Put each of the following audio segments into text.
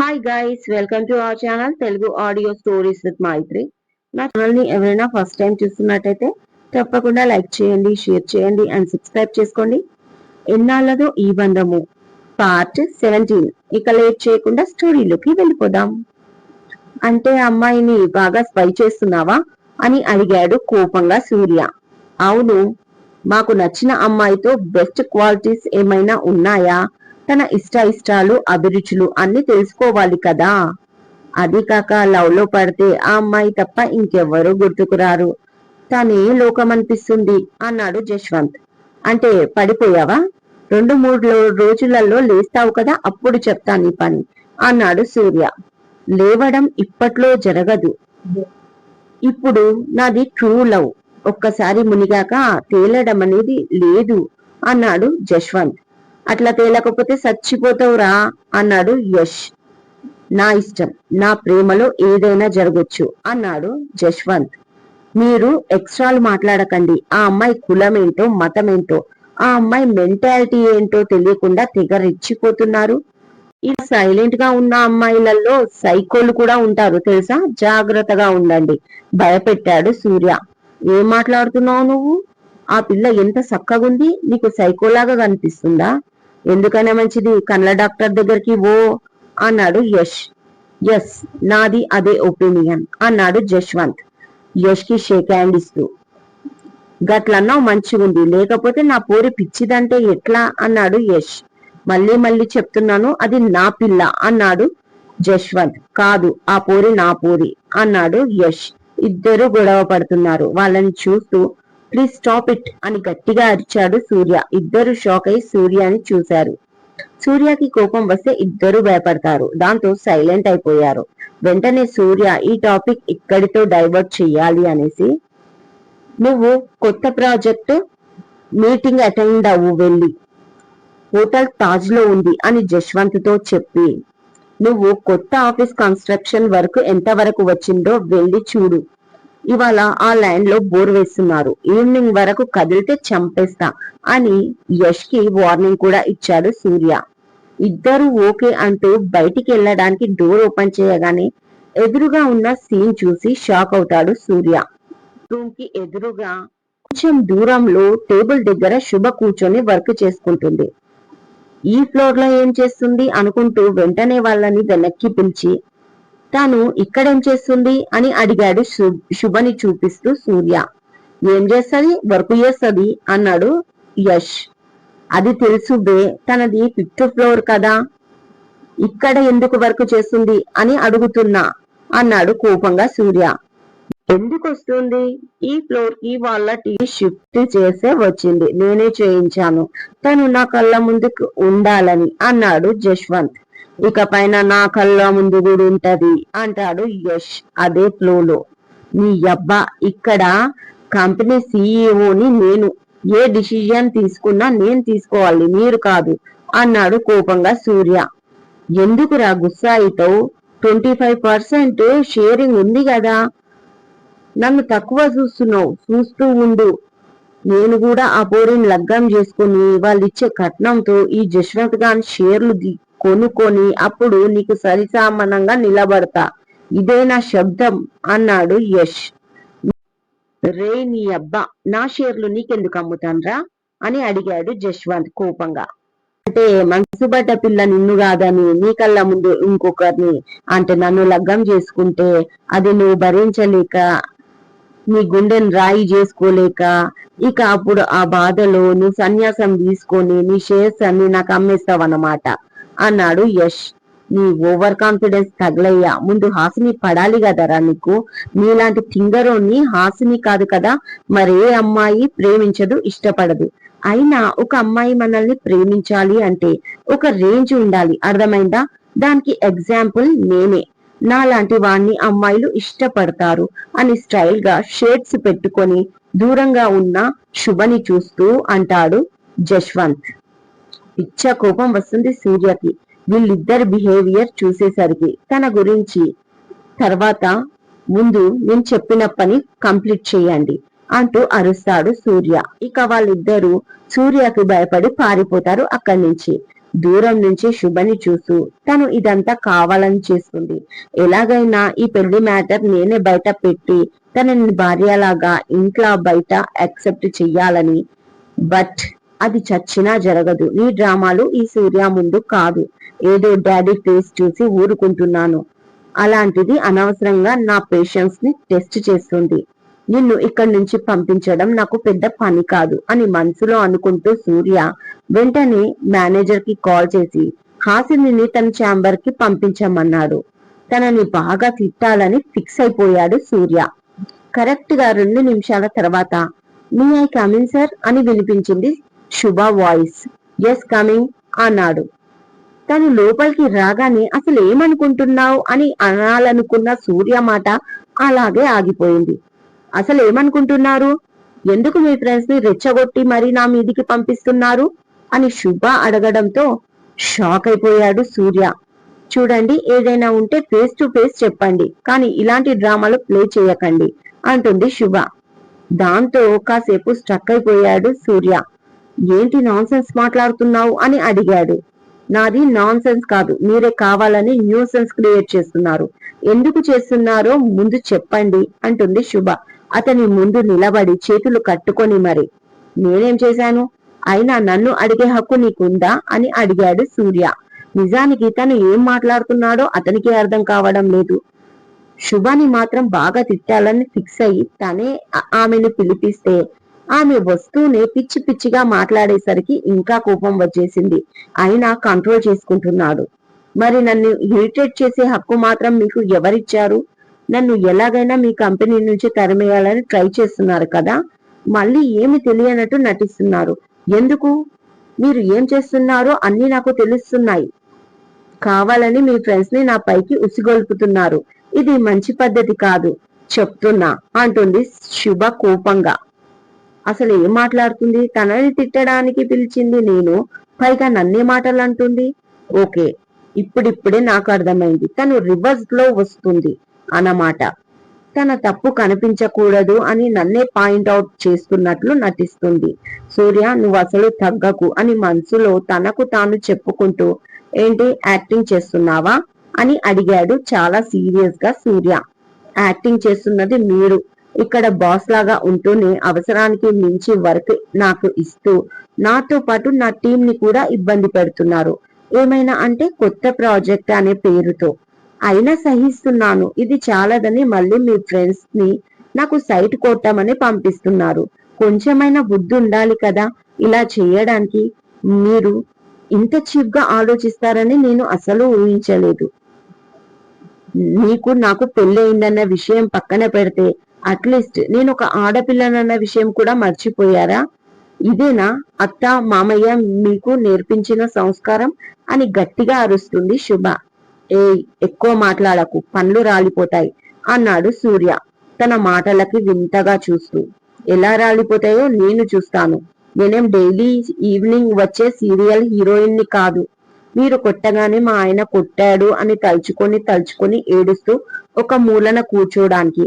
Hi guys welcome to our channel Telugu audio stories with Maithri నా ఛానల్ని ఎవరైనా first time చూస్తున్నట్టయితే తప్పకుండా లైక్ చేయండి షేర్ చేయండి అండ్ సబ్స్క్రైబ్ చేసుకోండి. ఎన్నాళ్ళదో ఈ బంధము. పార్ట్ సెవెంటీన్ ఇక లేట్ చేయకుండా స్టోరీలోకి వెళ్ళిపోదాం. అంటే అమ్మాయిని బాగా స్పై చేస్తున్నావా అని అడిగాడు కోపంగా సూర్య. అవును మాకు నచ్చిన అమ్మాయితో బెస్ట్ క్వాలిటీస్ ఏమైనా ఉన్నాయా? తన ఇష్ట ఇష్టాలు అభిరుచులు అన్ని తెలుసుకోవాలి కదా? అది కాక లవ్లో పడితే ఆ అమ్మాయి తప్ప ఇంకెవ్వరూ గుర్తుకురారు. తనే లోకం అనిపిస్తుంది అన్నాడు జశ్వంత్. అంటే పడిపోయావా? రెండు మూడు రోజులలో లేస్తావు కదా అప్పుడు చెప్తా నీ పని అన్నాడు సూర్య. లేవడం ఇప్పట్లో జరగదు. ఇప్పుడు నాది ట్రూ లవ్. ఒక్కసారి మునిగాక తేలడం అనేది లేదు అన్నాడు జశ్వంత్. అట్లా తేలకపోతే చచ్చిపోతావురా అన్నాడు యష్. నా ఇష్టం నా ప్రేమలో ఏదైనా జరగొచ్చు అన్నాడు జశ్వంత్. మీరు ఎక్స్ట్రాలు మాట్లాడకండి ఆ అమ్మాయి కులం ఏంటో మతం ఏంటో ఆ అమ్మాయి మెంటాలిటీ ఏంటో తెలియకుండా తెగ రెచ్చిపోతున్నారు. ఇలా సైలెంట్గా ఉన్న అమ్మాయిలలో సైకోలు కూడా ఉంటారు తెలుసా? జాగ్రత్తగా ఉండండి భయపెట్టాడు సూర్య. ఏం మాట్లాడుతున్నావు నువ్వు? ఆ పిల్ల ఎంత చక్కగుంది నీకు సైకోలాగా కనిపిస్తుందా? ఎందుకైనా మంచిది? కళ్ళ డాక్టర్ దగ్గరికి ఓ అన్నాడు యష్. ఎస్ నాది అదే ఒపీనియన్ అన్నాడు జశ్వంత్. యష్కి షేక్ హ్యాండ్ ఇస్తూ. గట్లన్నావు మంచిగుంది లేకపోతే నా పోరి పిచ్చిదంటే ఎట్లా? అన్నాడు యష్. మళ్ళీ మళ్ళీ చెప్తున్నాను అది నా పిల్ల అన్నాడు జశ్వంత్. కాదు ఆ పోరి నా పోరి అన్నాడు యష్. ఇద్దరు గొడవ పడుతున్నారు. వాళ్ళని చూస్తూ ప్లీజ్ స్టాప్ ఇట్ అని గట్టిగా అరిచాడు సూర్య. ఇద్దరు షాక్ అయి సూర్యాని చూశారు. సూర్యకి కోపం వస్తే ఇద్దరు భయపడతారు. దాంతో సైలెంట్ అయిపోయారు. వెంటనే సూర్య ఈ టాపిక్ ఇక్కడితో డైవర్ట్ చెయ్యాలి అనేసి నువ్వు కొత్త ప్రాజెక్టు మీటింగ్ అటెండ్ అవ్వు వెళ్ళి. హోటల్ తాజ్లో ఉంది అని జశ్వంత్తో చెప్పి నువ్వు కొత్త ఆఫీస్ కన్స్ట్రక్షన్ వర్క్ ఎంత వరకు వచ్చిందో వెళ్ళి చూడు. ఇవాళ ఆ ల్యాండ్లో బోర్ వేస్తున్నారు. ఈవినింగ్ వరకు కదిలితే చంపేస్తా అని యష్కి వార్నింగ్ కూడా ఇచ్చాడు సూర్య. ఇద్దరు ఓకే అంటూ బయటికి వెళ్ళడానికి డోర్ ఓపెన్ చేయగానే ఎదురుగా ఉన్న సీన్ చూసి షాక్ అవుతాడు సూర్య. రూమ్కి ఎదురుగా కొంచెం దూరంలో టేబుల్ దగ్గర శుభ కూర్చొని వర్క్ చేసుకుంటుంది. ఈ ఫ్లోర్లో ఏం చేస్తుంది అనుకుంటూ వెంటనే వాళ్ళని వెనక్కి పిలిచి తాను ఇక్కడేం చేస్తుంది అని అడిగాడు శుభని చూపిస్తూ సూర్య. ఏం చేస్తుంది? వర్క్ చేస్తది? అన్నాడు యష్. అది తెలుసు బే తనది ఫిఫ్త్ ఫ్లోర్ కదా. ఇక్కడ ఎందుకు వర్క్ చేస్తుంది అని అడుగుతున్నా అన్నాడు కోపంగా సూర్య. ఎందుకు వస్తుంది? ఈ ఫ్లోర్కి వాళ్ళ టీ షిఫ్ట్ చేసే వచ్చింది. నేనే చేయించాను. తను నా కళ్ళ ముందుకు ఉండాలని అన్నాడు జశ్వంత్. ఇక పైన నా కళ్ళ ముందు కూడా ఉంటది అంటాడు యష్. అదే ఫ్లోలో. నీ అబ్బా ఇక్కడ కంపెనీ సిఇఓని నేను. ఏ డిసిజన్ తీసుకున్నా నేను తీసుకోవాలి మీరు కాదు అన్నాడు కోపంగా సూర్య. ఎందుకురా గుస్సా ట్వంటీ ఫైవ్ పర్సెంట్ షేరింగ్ ఉంది కదా. నన్ను తక్కువ చూస్తున్నావు చూస్తూ ఉండు. నేను కూడా ఆ పోరిని లగ్గం చేసుకుని వాళ్ళు ఇచ్చే కట్నంతో ఈ జశ్వంత్ గాన్ షేర్లు ది- కొనుక్కొని అప్పుడు నీకు సరిసమానంగా నిలబడతా. ఇదే నా శబ్దం? అన్నాడు యష్. రే నీ అబ్బా నా షేర్లు నీకెందుకు అమ్ముతాన్రా? అని అడిగాడు జశ్వంత్ కోపంగా. అంటే మనసుబడ్డ పిల్ల నిన్ను కాదని నీ కళ్ళ ముందు ఇంకొకరిని అంటే నన్ను లగ్గం చేసుకుంటే అది నువ్వు భరించలేక నీ గుండెని రాయి చేసుకోలేక ఇక అప్పుడు ఆ బాధలో నువ్వు సన్యాసం తీసుకొని నీ షేర్స్ అన్ని నాకు అమ్మేస్తావన్నమాట. అన్నాడు యష్. నీ ఓవర్ కాన్ఫిడెన్స్ తగలయ్యా. ముందు హాసిని పడాలి కదరా నీకు. నీలాంటి తింగరోని హాసిని కాదు కదా. మరే అమ్మాయి ప్రేమించదు ఇష్టపడదు. అయినా ఒక అమ్మాయి మనల్ని ప్రేమించాలి అంటే ఒక రేంజ్ ఉండాలి. అర్థమైందా? దానికి ఎగ్జాంపుల్ నేనే. నాలాంటి వాణ్ణి అమ్మాయిలు ఇష్టపడతారు అని స్టైల్గా షేడ్స్ పెట్టుకొని దూరంగా ఉన్న శుభని చూస్తూ అంటాడు జశ్వంత్. పిచ్చ కోపం వస్తుంది సూర్యకి. వీళ్ళిద్దరి బిహేవియర్ చూసేసరికి తన గురించి తర్వాత ముందు నేను చెప్పిన పని కంప్లీట్ చేయండి అంటూ అరుస్తాడు సూర్య. ఇక వాళ్ళిద్దరూ సూర్యకి భయపడి పారిపోతారు అక్కడి నుంచి. దూరం నుంచి శుభని చూస్తూ తను ఇదంతా కావాలని చేస్తుంది. ఎలాగైనా ఈ పెళ్ళి మ్యాటర్ నేనే బయట పెట్టి తనని భార్యలాగా ఇంట్లో బయట యాక్సెప్ట్ చెయ్యాలని బట్ అది చచ్చినా జరగదు. నీ డ్రామాలు ఈ సూర్య ముందు కాదు. ఏదో డాడీ ఫేస్ చూసి ఊరుకుంటున్నాను. అలాంటిది అనవసరంగా నా పేషెన్స్ని టెస్ట్ చేస్తుంది. నిన్ను ఇక్కడి నుంచి పంపించడం నాకు పెద్ద పని కాదు అని మనసులో అనుకుంటూ సూర్య వెంటనే మేనేజర్కి కాల్ చేసి హాసిని తన ఛాంబర్కి పంపించమన్నాడు. తనని బాగా తిట్టాలని ఫిక్స్ అయిపోయాడు సూర్య. కరెక్ట్గా రెండు నిమిషాల తర్వాత మీ ఐ కమింగ్ సార్? అని వినిపించింది శుభ వాయిస్. ఎస్ కమింగ్ అన్నాడు. తను లోపలికి రాగానే అసలు ఏమనుకుంటున్నావు? అని అనాలనుకున్న సూర్య మాట అలాగే ఆగిపోయింది. అసలు ఏమనుకుంటున్నారు? ఎందుకు మీ ఫ్రెండ్స్ని రెచ్చగొట్టి మరి నా మీదికి పంపిస్తున్నారు? అని శుభ అడగడంతో షాక్ అయిపోయాడు సూర్య. చూడండి ఏదైనా ఉంటే ఫేస్ టు ఫేస్ చెప్పండి కానీ ఇలాంటి డ్రామాలు ప్లే చేయకండి అంటుంది శుభ. దాంతో కాసేపు స్ట్రక్ అయిపోయాడు సూర్య. ఏంటి నాన్సెన్స్ మాట్లాడుతున్నావు అని అడిగాడు. నాది నాన్సెన్స్ కాదు మీరే కావాలని న్యూసెన్స్ క్రియేట్ చేస్తున్నారు. ఎందుకు చేస్తున్నారో ముందు చెప్పండి అంటుంది శుభ. అతని ముందు నిలబడి చేతులు కట్టుకొని మరి నేనేం చేశాను? అయినా నన్ను అడిగే హక్కు నీకుందా అని అడిగాడు సూర్య. నిజానికి తను ఏం మాట్లాడుతున్నాడో అతనికి అర్థం కావడం లేదు. శుభని మాత్రం బాగా తిట్టాలని ఫిక్స్ అయ్యి తనే ఆమెను పిలిపిస్తే ఆమె వస్తూనే పిచ్చి పిచ్చిగా మాట్లాడేసరికి ఇంకా కోపం వచ్చేసింది. అయినా కంట్రోల్ చేసుకుంటున్నాడు. మరి నన్ను ఇరిటేట్ చేసే హక్కు మాత్రం మీకు ఎవరిచ్చారు? నన్ను ఎలాగైనా మీ కంపెనీ నుంచి తరిమేయాలని ట్రై చేస్తున్నారు కదా? మళ్ళీ ఏమి తెలియనట్టు నటిస్తున్నారు. ఎందుకు? మీరు ఏం చేస్తున్నారో అన్ని నాకు తెలుస్తున్నాయి. కావాలని మీ ఫ్రెండ్స్ని నా పైకి ఉసిగొల్పుతున్నారు. ఇది మంచి పద్ధతి కాదు. చెప్తున్నా అంటుంది శుభ కోపంగా. అసలు ఏం మాట్లాడుతుంది? తనని తిట్టడానికి పిలిచింది నేను. పైగా నన్నే మాటలు అంటుంది ఓకే ఇప్పుడిప్పుడే నాకు అర్థమైంది. తను రివర్స్లో వస్తుంది అన్నమాట. తన తప్పు కనిపించకూడదు అని నన్నే పాయింట్ అవుట్ చేస్తున్నట్లు నటిస్తుంది. సూర్య నువ్వు అసలు తగ్గకు అని మనసులో తనకు తాను చెప్పుకుంటూ ఏంటి యాక్టింగ్ చేస్తున్నావా? అని అడిగాడు చాలా సీరియస్గా సూర్య. యాక్టింగ్ చేస్తున్నది మీరు. ఇక్కడ బాస్ లాగా ఉంటూనే అవసరానికి మించి వర్క్ నాకు ఇస్తూ నాతో పాటు నా టీం ని కూడా ఇబ్బంది పెడుతున్నారు. ఏమైనా అంటే కొత్త ప్రాజెక్ట్ అనే పేరుతో. అయినా సహిస్తున్నాను. ఇది చాలదని మళ్ళీ మీ ఫ్రెండ్స్ని నాకు సైట్ కొట్టమని పంపిస్తున్నారు. కొంచెమైనా బుద్ధి ఉండాలి కదా? ఇలా చేయడానికి మీరు ఇంత చీప్గా ఆలోచిస్తారని నేను అసలు ఊహించలేదు. నీకు నాకు పెళ్ళయిందన్న విషయం పక్కన పెడితే అట్లీస్ట్ నేను ఒక ఆడపిల్లనన్న విషయం కూడా మర్చిపోయారా? ఇదేనా? అత్త మామయ్య మీకు నేర్పించిన సంస్కారం అని గట్టిగా అరుస్తుంది శుభ. ఏ ఎక్కువ మాట్లాడకు పనులు రాలిపోతాయి అన్నాడు సూర్య తన మాటలకి వింతగా చూస్తూ. ఎలా రాలిపోతాయో నేను చూస్తాను. నేనేం డైలీ ఈవినింగ్ వచ్చే సీరియల్ హీరోయిన్ని కాదు. మీరు కొట్టగానే మా ఆయన కొట్టాడు అని తలుచుకొని తలుచుకొని ఏడుస్తూ ఒక మూలన కూర్చోడానికి.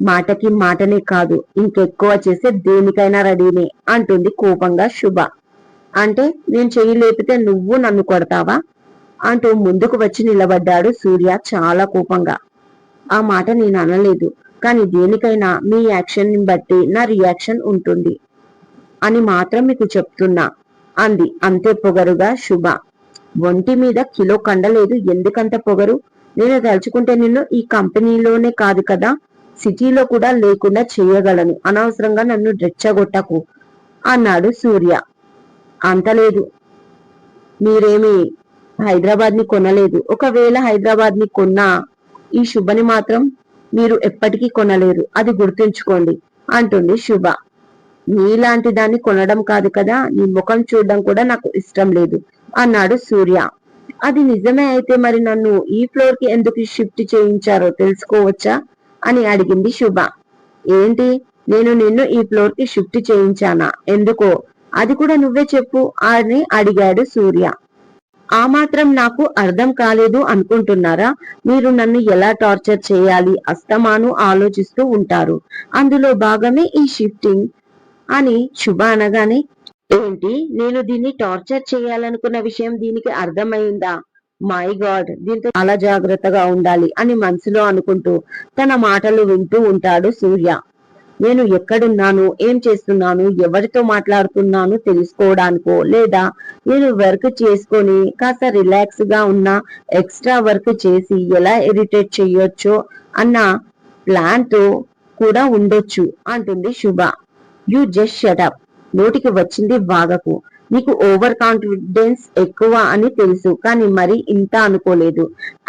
మాటకి మాటనే కాదు ఇంకెక్కువ చేస్తే దేనికైనా రెడీనే అంటుంది కోపంగా శుభ. అంటే నేను చెయ్యి లేపితే నువ్వు నన్ను కొడతావా? అంటూ ముందుకు వచ్చి నిలబడ్డాడు సూర్య చాలా కోపంగా. ఆ మాట నేను అనలేదు కానీ దేనికైనా మీ యాక్షన్ని బట్టి నా రియాక్షన్ ఉంటుంది అని మాత్రం మీకు చెప్తున్నా అంది అంతే పొగరుగా శుభ. ఒంటి మీద కిలో కండలేదు ఎందుకంత పొగరు? నేను తలుచుకుంటే నిన్ను ఈ కంపెనీలోనే కాదు కదా సిటీలో కూడా లేకుండా చేయగలను. అనవసరంగా నన్ను రెచ్చగొట్టకు అన్నాడు సూర్య. అంతలేదు మీరేమి హైదరాబాద్ని కొనలేదు. ఒకవేళ హైదరాబాద్ని కొన్నా ఈ శుభని మాత్రం మీరు ఎప్పటికీ కొనలేరు. అది గుర్తుంచుకోండి అంటుంది శుభ. నీలాంటి దాన్ని కొనడం కాదు కదా. నీ ముఖం చూడడం కూడా నాకు ఇష్టం లేదు అన్నాడు సూర్య. అది నిజమే అయితే మరి నన్ను ఈ ఫ్లోర్కి ఎందుకు షిఫ్ట్ చేయించారో తెలుసుకోవచ్చా? అని అడిగింది శుభ. ఏంటి? నేను నిన్ను ఈ ఫ్లోర్కి షిఫ్ట్ చేయించానా? ఎందుకో? అది కూడా నువ్వే చెప్పు అని అడిగాడు సూర్య. ఆ మాత్రం నాకు అర్థం కాలేదు అనుకుంటున్నారా? మీరు నన్ను ఎలా టార్చర్ చేయాలి? అస్తమాను ఆలోచిస్తూ ఉంటారు. అందులో భాగమే ఈ షిఫ్టింగ్ అని శుభ అనగానే ఏంటి? నేను దీన్ని టార్చర్ చేయాలనుకున్న విషయం దీనికి అర్థమైందా? మై గాడ్ దీంతో చాలా జాగ్రత్తగా ఉండాలి అని మనసులో అనుకుంటూ తన మాటలు వింటూ ఉంటాడు సూర్య. నేను ఎక్కడున్నాను? ఏం చేస్తున్నాను? ఎవరితో మాట్లాడుతున్నాను తెలుసుకోవడానికో లేదా నేను వర్క్ చేసుకొని కాస్త రిలాక్స్గా ఉన్న ఎక్స్ట్రా వర్క్ చేసి ఎలా ఇరిటేట్ చేయొచ్చో అన్న ప్లాన్తో కూడా ఉండొచ్చు అంటుంది శుభ. యు జస్ట్ షటప్ నోటికి వచ్చింది వాగకు. నీకు ఓవర్ కాన్ఫిడెన్స్ ఎక్కువ అని తెలుసు కానీ మరి ఇంత అనుకోలేదు.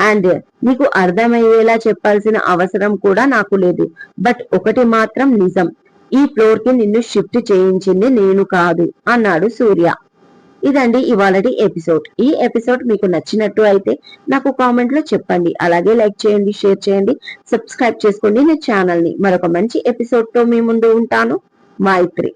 అండ్ నీకు అర్థమయ్యేలా చెప్పాల్సిన అవసరం కూడా నాకు లేదు. బట్ ఒకటి మాత్రం నిజం ఈ ఫ్లోర్కి నిన్ను షిఫ్ట్ చేయించింది నేను కాదు అన్నాడు సూర్య. ఇదండి ఇవాళటి ఎపిసోడ్. ఈ ఎపిసోడ్ మీకు నచ్చినట్టు అయితే నాకు కామెంట్లో చెప్పండి. అలాగే లైక్ చేయండి షేర్ చేయండి సబ్స్క్రైబ్ చేసుకోండి. నా ఛానల్ని మరొక మంచి ఎపిసోడ్తో మీ ముందు ఉంటాను. మైత్రి.